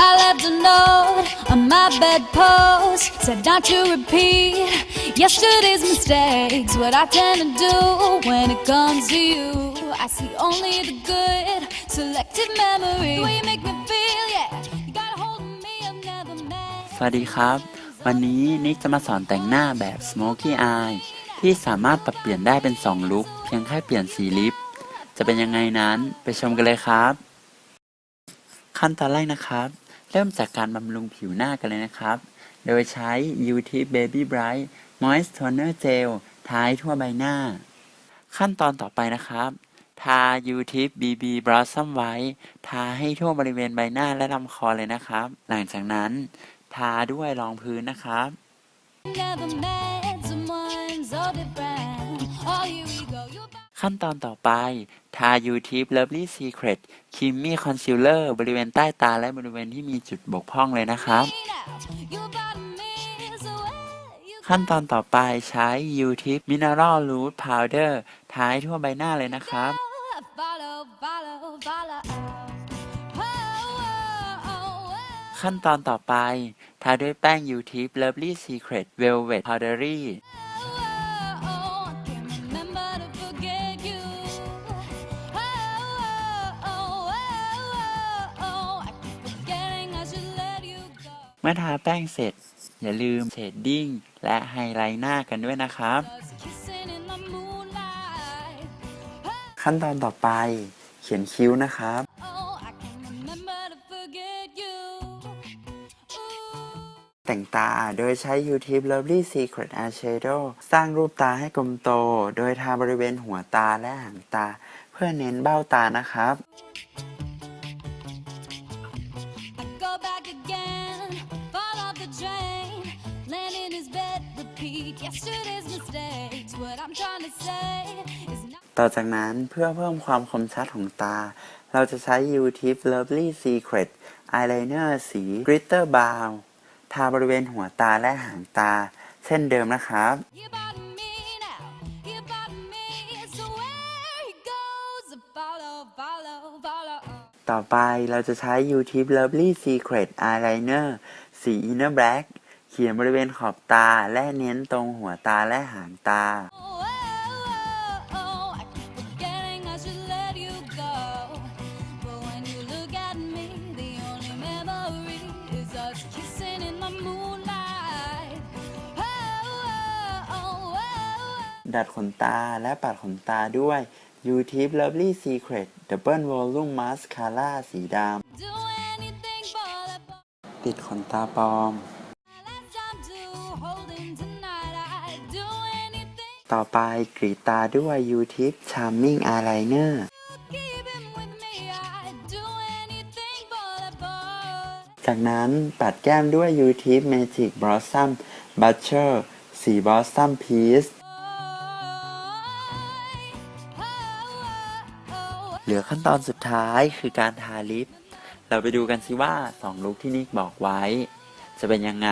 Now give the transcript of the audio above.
I left a note on my bedpost, said not to repeat yesterday's mistakes. What I tend to do when it comes to you, I see only the good, selective memory. The way you make me feel, yeah. You got a hold of me, I've never met. สวัสดีครับ วันนี้นิกจะมาสอนแต่งหน้าแบบ Smoky Eye ที่สามารถปรับเปลี่ยนได้เป็น 2 ลุคเพียงแค่เปลี่ยนสีลิปจะเป็นยังไงนั้นไปชมกันเลยครับ ขั้นตอนแรกนะครับ เริ่มจากการบำรุงผิวหน้ากันเลยนะครับ โดยใช้ u t Baby Bright Moist Toner Gel ทาให้ทั่วใบหน้า ขั้นตอนต่อไปนะครับ ทา u t BB Blossom ไว้ทาให้ทั่วบริเวณใบหน้าและลำคอเลยนะครับ หลังจากนั้น ทาด้วยรองพื้นนะครับ Never so different. Oh, here we go. You ขั้นตอนต่อไป ทา u t Lovely Secret Creamy Concealer บริเวณใต้ตาและบริเวณที่มีจุดบกพร่องเลยนะครับ ขั้นตอนต่อไปใช้ u t Mineral Root Powder ทาให้ทั่วใบหน้าเลยนะครับ ขั้นตอนต่อไป ทาด้วยแป้ง u t Lovely Secret Velvet Powdery เมื่อทาแป้งเสร็จ อย่าลืมเชดดิ้ง และไฮไลท์หน้ากันด้วยนะครับ ขั้นตอนต่อไปเขียนคิ้วนะครับ แต่งตาโดยใช้ YouTube Lovely Secret Eyeshadow สร้างรูปตาให้กลมโต โดยทาบริเวณหัวตาและหางตา เพื่อเน้นเบ้าตานะครับ ต่อจากนั้นเพื่อเพิ่มความคมชัดของตา เราจะใช้ u t Lovely Secret Eyeliner สี Glitter Brown ทาบริเวณหัวตาและหางตา เช่นเดิมนะครับ You bought me now, you bought me, so where he goes, follow, follow, follow. ต่อไปเราจะใช้ u t Lovely Secret Eyeliner สี Inner Black เขียนบริเวณขอบตาและเน้นตรงหัวตาและหางตา Oh, oh, oh, I keep forgetting I should let you go. But when you look at me, the only memory is us kissing in the moonlight. Oh, oh, oh, oh, ดัดขนตาและปัดขนตาด้วย u t Lovely Secret Double Volume Mascara สีด oh. Do anything for that boy. ำติดขนตาปลอม ต่อไปกรีตาด้วย U-Tip Charming Eyeliner จากนั้นปัดแก้มด้วย U-Tip Magic Blossom Butcher สี Blossom Peach เหลือขั้นตอนสุดท้ายคือการทาลิป เราไปดูกันสิว่า 2 ลุคที่นิกบอกไว้ จะเป็นยังไง